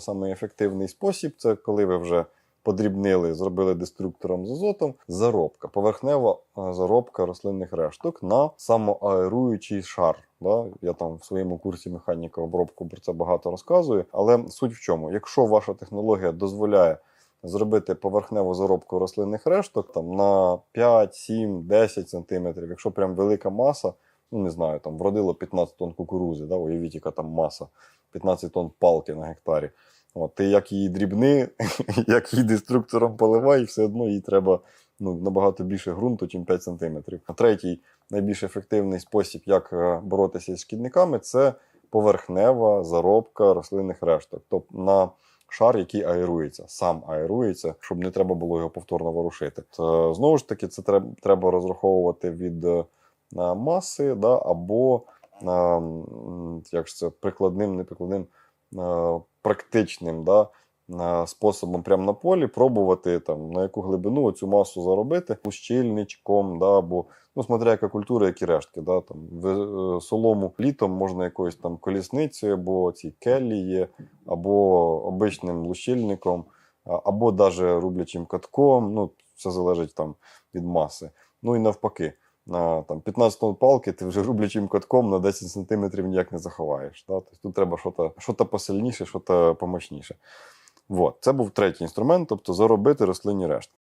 Самий ефективний спосіб це коли ви вже подрібнили, зробили деструктором з азотом. Заробка, поверхнева е, заробка рослинних решток на самоаеруючий шар. Да? Я там в своєму курсі механіка обробку про це багато розказую. Але суть в чому? Якщо ваша технологія дозволяє зробити поверхневу заробку рослинних решток там на 5, 7, 10 сантиметрів, якщо прям велика маса, ну не знаю, там вродило 15 тонн кукурузи, да? уявіть, яка там маса, 15 тонн палки на гектарі. От, ти як її дрібни, як її деструктором поливай, все одно їй треба ну, набагато більше ґрунту, ніж 5 см. А третій найбільш ефективний спосіб, як е, боротися з шкідниками, це поверхнева заробка рослинних решток. Тобто на шар, який аерується, сам аерується, щоб не треба було його повторно ворушити. Це, знову ж таки, це треба, розраховувати від е, маси, да, або як це, прикладним, неприкладним, практичним да, способом прямо на полі пробувати там, на яку глибину цю масу заробити ущільничком, да, або ну, смотря яка культура, які рештки. Да, там, в, е, солому літом можна якоюсь там колісницею, або ці келлі є, або обичним лущильником, або навіть рублячим катком. Ну, все залежить там від маси. Ну і навпаки. На там, 15 тонн палки ти вже рублячим катком на 10 см ніяк не заховаєш. Да? Тобто тут треба щось посильніше, щось помощніше. Вот. Це був третій інструмент, тобто заробити рослинні рештки.